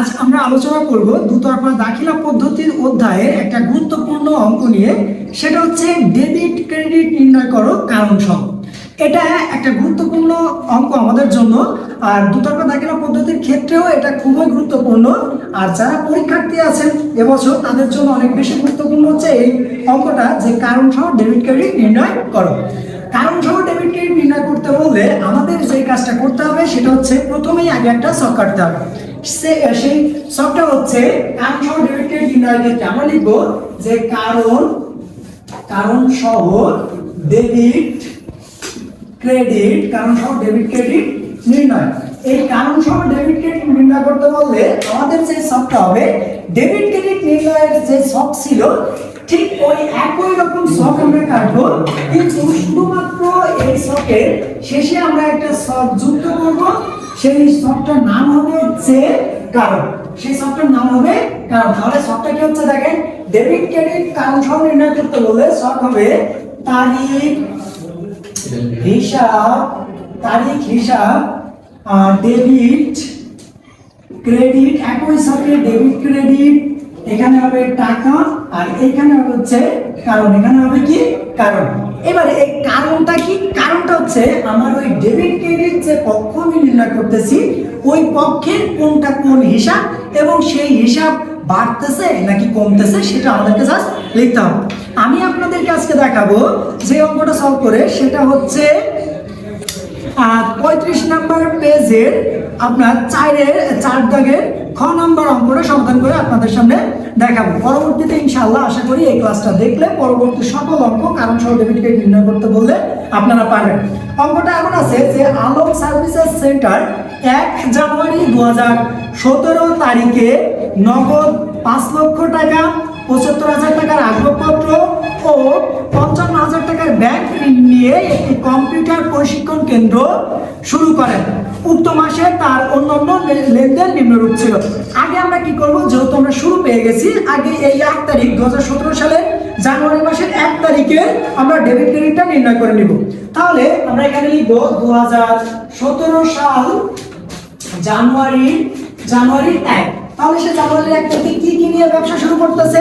আজ আমরা আলোচনা করব দুতরফা দাখিলা পদ্ধতির অধ্যায়ে একটা গুরুত্বপূর্ণ অঙ্ক নিয়ে। সেটা হচ্ছে ডেবিট, ক্রেডিট নির্ণয় করো কারণ সহ এটা একটা গুরুত্বপূর্ণ অঙ্ক আমাদের জন্য। আর দুতরফা দাখিলা পদ্ধতির ক্ষেত্রেও এটা খুবই গুরুত্বপূর্ণ। আর যারা পরীক্ষার্থী আছেন এবছর, তাদের জন্য অনেক বেশি গুরুত্বপূর্ণ হচ্ছে এই অঙ্কটা যে কারণ সহ ডেবিট, ক্রেডিট নির্ণয় করো। কারণ সহ ডেবিট ক্রেডিট নির্ণয় করতে বললে আমাদের যে কাজটা করতে হবে সেটা হচ্ছে প্রথমেই আগে একটা ছক কাটতে হবে। সেই ছকটা হচ্ছে কারণ সহ ডেবিট ক্রেডিট নির্ণয়ের ক্ষেত্রে আমরা লিখব? যে কারণ কারণ সহ ডেবিট ক্রেডিট কারণ সহ ডেবিট ক্রেডিট নির্ণয়। এই কারণ সহ ডেবিট ক্রেডিট নির্ণয় করতে বললে আমাদের যে ছকটা হবে ডেবিট ক্রেডিট নির্ণয়ের যে ছক ছিল ঠিক ওই একই রকম ছক আমরা কাটবো, কিন্তু শুধুমাত্র এই ছকের শেষে আমরা একটা ছক যুক্ত করব। সেই ছকটার নাম হবে হচ্ছে কারণ। সেই ছকটার নাম হবে কারণ। তাহলে ছকটা কি হচ্ছে দেখেন ডেবিট ক্রেডিট কারণ সহ নির্ণয় করতে বললে ছক হবে তারিখ, হিসাব তারিখ, হিসাব ডেবিট ক্রেডিট একই সাথে ডেবিট ক্রেডিট এখানে হবে টাকা আর এখানে হচ্ছে কারণ। এখানে হবে কি? কারণ। এবারে এই কারণটা কি? কারণটা হচ্ছে আমার ওই ডেবিট ক্রেডিট যে পক্ষ আমি নির্ণয় করতেছি, ওই পক্ষের কোনটা কোন হিসাব এবং সেই হিসাব বাড়তেছে নাকি কমতেছে সেটা আমাদেরকে জাস্ট লিখতে হবে। আমি আপনাদেরকে আজকে দেখাবো যে অঙ্কটা সলভ করে, সেটা হচ্ছে পঁয়ত্রিশ নাম্বার পেজের আপনার চারের, চার দাগের খ নাম্বার অঙ্কটা সমাধান করে আপনাদের সামনে দেখাবো। পরবর্তীতে ইনশাআল্লাহ আশা করি এই ক্লাসটা দেখলে পরবর্তী সকল অঙ্ক কারণ সহ ডেবিটকে নির্ণয় করতে বললে আপনারা পারবেন। অঙ্কটা এমন আছে যে আলোক সার্ভিসেস সেন্টার এক জানুয়ারি দু হাজার সতেরো তারিখে নগদ পাঁচ লক্ষ টাকা, পঁচাত্তর হাজার টাকার আসবাবপত্র ও পঞ্চান্ন হাজার টাকার ব্যাংক ঋণ নিয়ে একটি কম্পিউটার প্রশিক্ষণ কেন্দ্র শুরু করেন। উক্ত মাসে তার অন্যান্য লেনদেন নিম্নরূপ ছিল। আগে আমরা কি করব? যেহেতু আমরা শুরু পেয়ে গেছি, আগে এই এক তারিখ দু হাজার সতেরো সালের জানুয়ারি মাসের এক তারিখে আমরা ডেবিট ক্রেডিটটা নির্ণয় করে নিব। তাহলে আমরা এখানে লিখব দু সাল জানুয়ারি জানুয়ারি এক। তাহলে সে জানুয়ারি এক থেকে কি কি নিয়ে ব্যবসা শুরু করতেছে?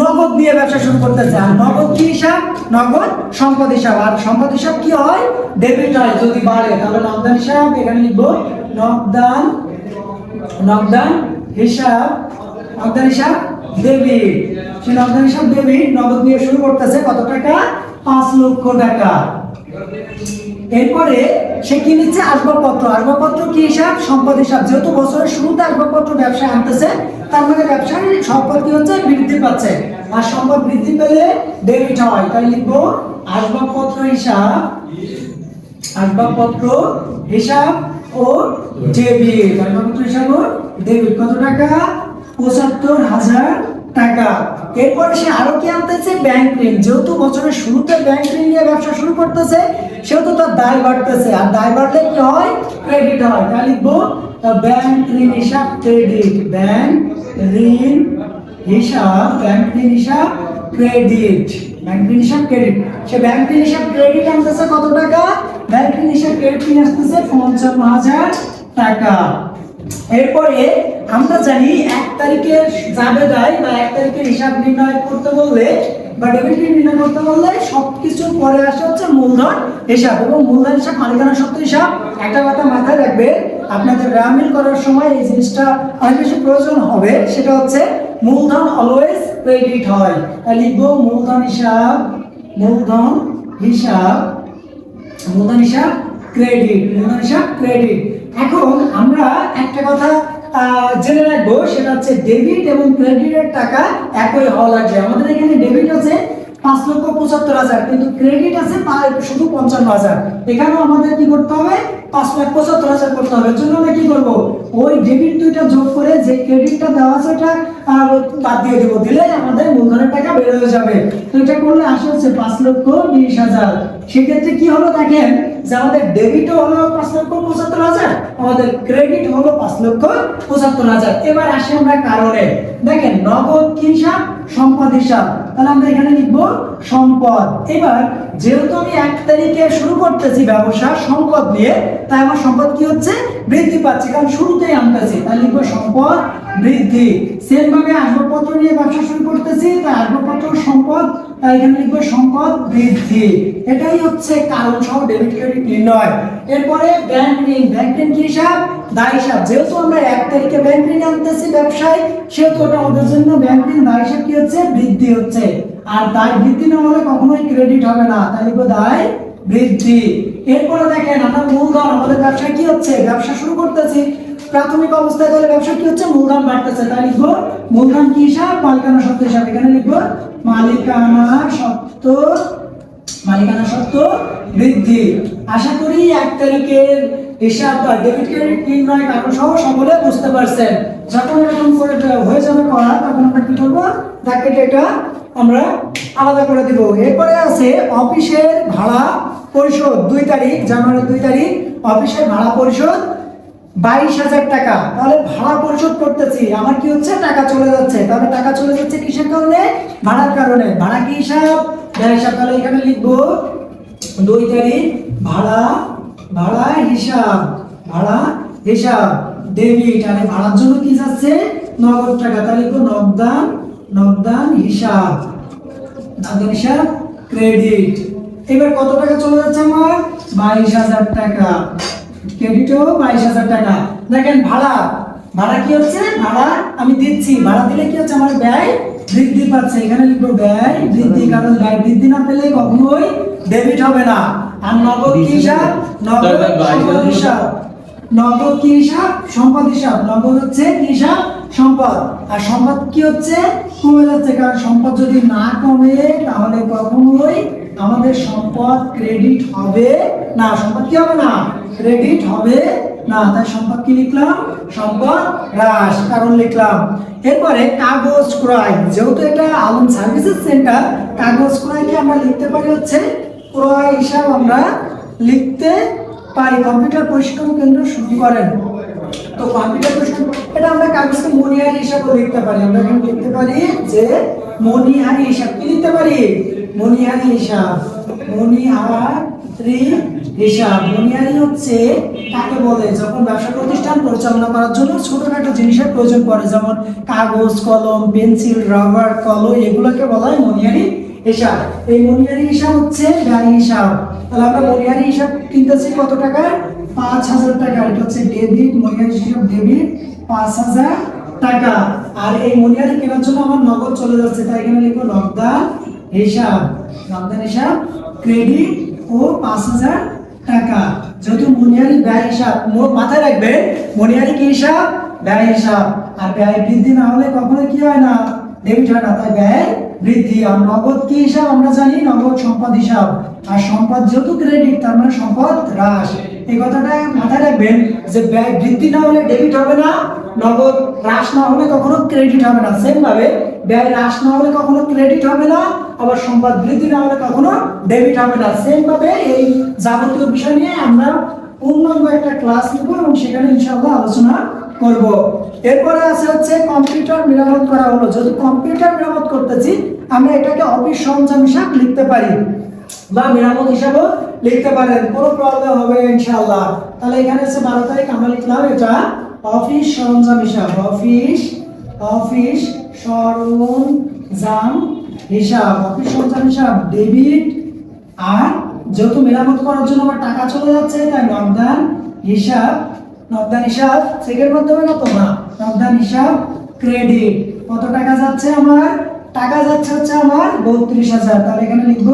নগদ নিয়ে ব্যবসা শুরু করতেছে। আর নগদ কি হিসাব? নগদ সম্পদ হিসাব। আর সম্পদ হিসাব কি হয়? ডেবিট হয়, যদি বাড়ে, তাহলে নগদান হিসাব, এখানে লিখব নগদান নগদান হিসাব নগদান হিসাব ডেবিট সে নগদান হিসাব ডেবিট নগদ নিয়ে শুরু করতেছে কত টাকা? পাঁচ লক্ষ টাকা। এরপরে সে কি নিচ্ছে? আসবাবপত্র। আসবাবপত্র কি হিসাব? সম্পদ হিসাব। যেহেতু বছরের শুরুতে আসবাবপত্র ব্যবসায় আনতেছে, তার মানে ব্যবসার সম্পদ কি হচ্ছে? বৃদ্ধি পাচ্ছে। আর সম্পদ বৃদ্ধি পেলে ডেবিট হয়। তাই লিখব আসবাবপত্র হিসাব আসবাবপত্র হিসাব ও ডেবিট আসবাবপত্র হিসাব ও ডেবিট কত টাকা? পঁচাত্তর হাজার টাকা। এরপরে সে আরও কি আনতেছে? ব্যাংক ঋণ। যেহেতু বছরের শুরুতে ব্যাংক ঋণ নিয়ে ব্যবসা শুরু করতেছে, সেহেতু তার দায় বাড়তেছে। আর দায় বাড়লে কি হয়? ক্রেডিট হয়। তাই লিখব ব্যাংক ঋণ হিসাব ক্রেডিট ব্যাংক ঋণ হিসাব ব্যাংক ঋণ হিসাব ক্রেডিট ব্যাংক ঋণ হিসাব ক্রেডিট সে ব্যাংক ঋণ হিসাব ক্রেডিট আনতেছে কত টাকা? ব্যাংক ঋণ হিসাব ক্রেডিট নিয়ে আসতেছে পঞ্চান্ন হাজার টাকা। এরপরে আমরা জানি এক তারিখের জাবেদায় বা এক তারিখের হিসাব নির্ণয় করতে বললে বা ডেবিট নির্ণয় করতে বললে সবকিছু পরে আসে হচ্ছে মূলধন হিসাব এবং মূলধন হিসাব, মালিকানা সত্ত্ব হিসাব। একটা কথা মাথায় রাখবে, আপনাদের গ্রামীণ করার সময় এই জিনিসটা অনেক বেশি প্রয়োজন হবে। সেটা হচ্ছে মূলধন অলওয়েজ ক্রেডিট হয়। তাই লিখব মূলধন হিসাব মূলধন হিসাব মূলধন হিসাব ক্রেডিট মূলধন হিসাব ক্রেডিট এখন আমরা একটা কথা জেনে রাখব, সেটা হচ্ছে ডেবিট এবং ক্রেডিটের টাকা একই হওয়া লাগবে। আমাদের এখানে ডেবিট আছে পাঁচ লক্ষ পঁচাত্তর হাজার, কিন্তু ক্রেডিট আছে শুধু পঞ্চান্ন হাজার। এখানেও আমাদের কি করতে হবে? পাঁচ লাখ পঁচাত্তর হাজার করতে হবে। জন্য আমরা কি করব? ওই ডেবিট দুইটা যোগ করে যে ক্রেডিটটা দেওয়া আছে ওটা বাদ দিয়ে দেবো। দিলে আমাদের মূলধনের টাকা বের হয়ে যাবে। তো এটা করলে আসে হচ্ছে পাঁচ লক্ষ বিশ হাজার। সেক্ষেত্রে কি হলো দেখেন, যে আমাদের ডেবিটও হলো পাঁচ লক্ষ পঁচাত্তর হাজার, আমাদের ক্রেডিট হলো পাঁচ লক্ষ পঁচাত্তর হাজার। এবার আসি আমরা কারণে। দেখেন নগদ হিসাব? সম্পদ হিসাব। তাহলে আমরা এখানে লিখব সম্পদ। এবার যেহেতু আমি এক তারিখে শুরু করতেছি ব্যবসা সম্পদ নিয়ে, তাই আমার সম্পদ কি হচ্ছে? বৃদ্ধি পাচ্ছে। কারণ শুরুতেই আনতেছি। তাই লিখব সম্পদ বৃদ্ধি। সেম আসবাবপত্র নিয়ে ব্যবসা শুরু করতেছি, তাই আসবাবপত্র সম্পদ, তাই এখানে লিখব সম্পদ বৃদ্ধি। এটাই হচ্ছে কারণ সহ ডেবিট ক্রেডিট নির্ণয়। এরপরে ব্যাংক ঋণ। ব্যাংক ঋণ কি হিসাব? দায় হিসাব। যেহেতু আমরা এক তারিখে ব্যাংক ঋণ আনতেছি ব্যবসায়, সেহেতু ওটা আমাদের জন্য ব্যাংক ঋণ। দায় হিসাব কি হচ্ছে? বৃদ্ধি হচ্ছে। আর দায় বৃদ্ধি না হলে কখনোই ক্রেডিট হবে না। তাই লিখব দায় বৃদ্ধি। এরপরে দেখেন আমরা মূলধন, আমাদের ব্যবসা কি হচ্ছে? ব্যবসা শুরু করতেছি। প্রাথমিক অবস্থায় তাহলে ব্যবসা কি হচ্ছে? মূলধন বাড়তেছে। তাই লিখব, মূলধন কি হিসাব? মালিকানা সত্ত্ব হিসাব। এখানে লিখব, মালিকানা সত্ত্ব মালিকানা সত্ত্ব বৃদ্ধি। আশা করি এক তারিখের হিসাব বা ডেবিট ক্রেডিট নির্ণয় কারণ সহ সকলে বুঝতে পারছেন। যখন এরকম করে হয়ে যাবে করা, তখন আমরা কি করব? ব্র্যাকেট এটা আমরা আলাদা করে দিব। এরপরে আছে অফিসের ভাড়া পরিশোধ, দুই তারিখ জানুয়ারি দুই তারিখ, অফিসের ভাড়া পরিশোধ বাইশ হাজার টাকা। তাহলে ভাড়া পরিশোধ করতেছি, আমার কি হচ্ছে? টাকা চলে যাচ্ছে। তাহলে টাকা চলে যাচ্ছে কিসের কারণে? ভাড়ার কারণে। ভাড়া কি হিসাব? হিসাব তাহলে এখানে লিখব। দুই তারিখ, ভাড়া ভাড়া হিসাব ভাড়া হিসাব। ডেবিট, আর ভাড়ার জন্য কি যাচ্ছে? নগদ টাকা। তাহলে লিখব নগদান নগদান হিসাব। নগদান হিসাব ক্রেডিট এবার কত টাকা চলে যাচ্ছে আমার? বাইশ হাজার টাকা। ক্রেডিটও বাইশ হাজার টাকা। দেখেন ভাড়া। ভাড়া কি হচ্ছে? ভাড়া আমি দিচ্ছি। ভাড়া দিলে কি হচ্ছে? আমার ব্যয় বৃদ্ধি পাচ্ছে। এখানে লিখব ব্যয় বৃদ্ধি কারণ ব্যয় বৃদ্ধি না পেলে কখনোই ডেবিট হবে না। আর নগদ কি হিসাব? নগদ সম্পদ হিসাব। নগদ কি হিসাব? সম্পদ হিসাব। নগদ হচ্ছে কি হিসাব? সম্পদ। আর সম্পদ কি হচ্ছে? কমে যাচ্ছে কারণ সম্পদ যদি না কমে, তাহলে কখনোই আমাদের সম্পদ ক্রেডিট হবে না। সম্পদ কি হবে না? ক্রেডিট হবে না। তাই সম্পদ কি লিখলাম? সম্পদ হ্রাস। কারণ লিখলাম, এরপরে কাগজ ক্রয়। যেহেতু এটা আলম সার্ভিসেস সেন্টার, কাগজ ক্রয়কে আমরা লিখতে পারি হচ্ছে, ক্রয় হিসাব আমরা লিখতে পারি। কম্পিউটার প্রশিক্ষণ কেন্দ্র শুরু করেন। তো কম্পিউটার এটা আমরা কাগজকে মনিহারি লিখতে পারি। আমরা এখানে লিখতে পারি যে মনিহারি হিসাব। কি লিখতে পারি? মনিহারি হিসাব। মনিহারি হিসাব। মনিহারি হচ্ছে বলে? যখন ব্যবসা প্রতিষ্ঠান পরিচালনা করার জন্য ছোটখাটো জিনিসের প্রয়োজন পড়ে, যেমন কাগজ, কলম, পেন্সিল, রাবার, কলম, এগুলোকে বলা হয় মনিহারি হিসাব। এই মনিহারি হিসাব হচ্ছে ব্যয় হিসাব। তাহলে আমরা মনিহারি হিসাব কিনতেছি কত টাকার পাঁচ হাজার টাকা। এটা হচ্ছে ডেবিট মনিহারি হিসাব ডেবিট, পাঁচ হাজার টাকা। আর এই মনিহারি কেনার জন্য আমার নগদ চলে যাচ্ছে। তাই এখানে লিখব নগদান হিসাব। নগদান হিসাব, ক্রেডিট ও পাঁচ হাজার টাকা। যেহেতু মনিহারি ব্যয় হিসাব মাথায় রাখবেন মনিহারি কি হিসাব? ব্যয় হিসাব। আর ব্যয় বৃদ্ধি না হলে কখনো কি হয় না? ডেবিট হয় না। তাই ব্যয় বৃদ্ধি। আর নগদ কি হিসাব? আমরা জানি নগদ সম্পদ হিসাব। আর সম্পদ যেহেতু ক্রেডিট তার মানে সম্পদ হ্রাস। এই কথাটা মাথায় রাখবেন যে ব্যয় বৃদ্ধি না হলে ডেবিট হবে না, নগদ হ্রাস না হলে কখনো ক্রেডিট হবে না। সেম ভাবে ব্যয় হ্রাস না হলে কখনো ক্রেডিট হবে না, আবার সম্পদ বৃদ্ধি না হলে কখনো ডেবিট হবে না। সেম ভাবে এই যাবতীয় বিষয় নিয়ে আমরা পূর্ণাঙ্গ একটা ক্লাস নেব এবং সেখানে ইনশাআল্লাহ আলোচনা করব। এরপরে আছে হচ্ছে কম্পিউটার মেরামত করা হলো। যদি কম্পিউটার মেরামত করতেছি, আমরা এটাকে অফিস সরঞ্জাম হিসাব লিখতে পারি। বা মেরামত হিসাবেও লিখতে পারেন। কোনো প্রবলেম হবে ইনশাআল্লাহ। তাহলে এখানে হচ্ছে বারো তারিখ, আমরা লিখলাম এটা অফিস সরঞ্জাম হিসাব। অফিস অফিস সরঞ্জাম হিসাব। অফিস সরঞ্জাম হিসাব, ডেবিট আর যেহেতু মেরামত করার জন্য আমার টাকা চলে যাচ্ছে, তাই নগদান হিসাব নগদান হিসাব চেকের মাধ্যমে কত? না, নগদান হিসাব ক্রেডিট কত টাকা যাচ্ছে আমার? টাকা যাচ্ছে হচ্ছে আমার বত্রিশ হাজার। তাহলে এখানে লিখব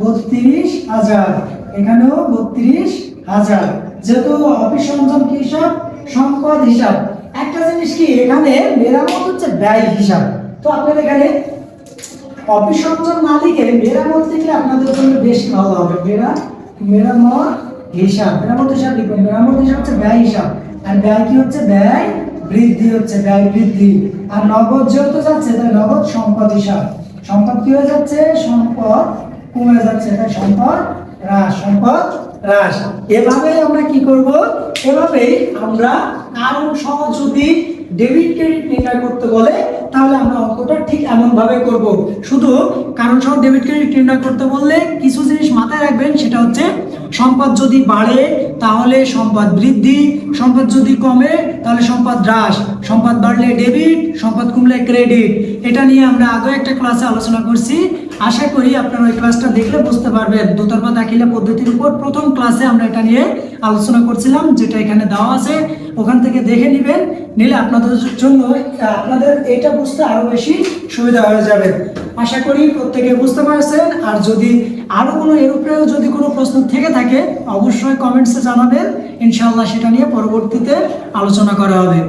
বত্রিশ হাজার। এখানেও বত্রিশ হাজার। যেহেতু অফিস সরঞ্জাম কি হিসাব? সম্পদ হিসাব। একটা জিনিস কি, এখানে মেরামত হচ্ছে ব্যয় হিসাব। তো আপনার এখানে অফিস সরঞ্জাম না লিখে মেরামত লিখলে আপনাদের জন্য বেশি ভালো হবে। মেরা, মেরামত হিসাব। মেরামত হিসাব লিখবেন মেরামত হিসাব হচ্ছে ব্যয় হিসাব। আর ব্যয় কি হচ্ছে? ব্যয় বৃদ্ধি হচ্ছে, ব্যয় বৃদ্ধি। আর নগদ যেহেতু যাচ্ছে তাই নগদ সম্পদ হিসাব। সম্পদ কি হয়ে যাচ্ছে? সম্পদ কমে যাচ্ছে তাই সম্পদ, হ্রাস সম্পদ, হ্রাস। এভাবে আমরা কি করব? এভাবেই আমরা কারণ সহ যদি ডেবিট ক্রেডিট নির্ণয় করতে বলে, তাহলে আমরা অঙ্কটা ঠিক এমন ভাবে করব। শুধু কারণ সহ ডেবিট ক্রেডিট নির্ণয় করতে বললে কিছু জিনিস মাথায় রাখবেন, সেটা হচ্ছে সম্পদ যদি বাড়ে, তাহলে সম্পদ বৃদ্ধি, সম্পদ যদি কমে, তাহলে সম্পদ হ্রাস। সম্পদ বাড়লে ডেবিট সম্পদ কমলে ক্রেডিট এটা নিয়ে আমরা আগে একটা ক্লাসে আলোচনা করছি। আশা করি আপনারা ওই ক্লাসটা দেখলে বুঝতে পারবেন। দোতরফা দাখিলা পদ্ধতির উপর প্রথম ক্লাসে আমরা এটা নিয়ে আলোচনা করছিলাম, যেটা এখানে দেওয়া আছে। ওখান থেকে দেখে নেবেন, নিলে আপনাদের জন্য, আপনাদের এটা বুঝতে আরও বেশি সুবিধা হয়ে যাবে। আশা করি প্রত্যেকে বুঝতে পারছেন। আর যদি আরও কোনো এর উপরেও যদি কোনো প্রশ্ন থেকে থাকে, অবশ্যই কমেন্টসে জানাবেন। ইনশাআল্লাহ সেটা নিয়ে পরবর্তীতে আলোচনা করা হবে।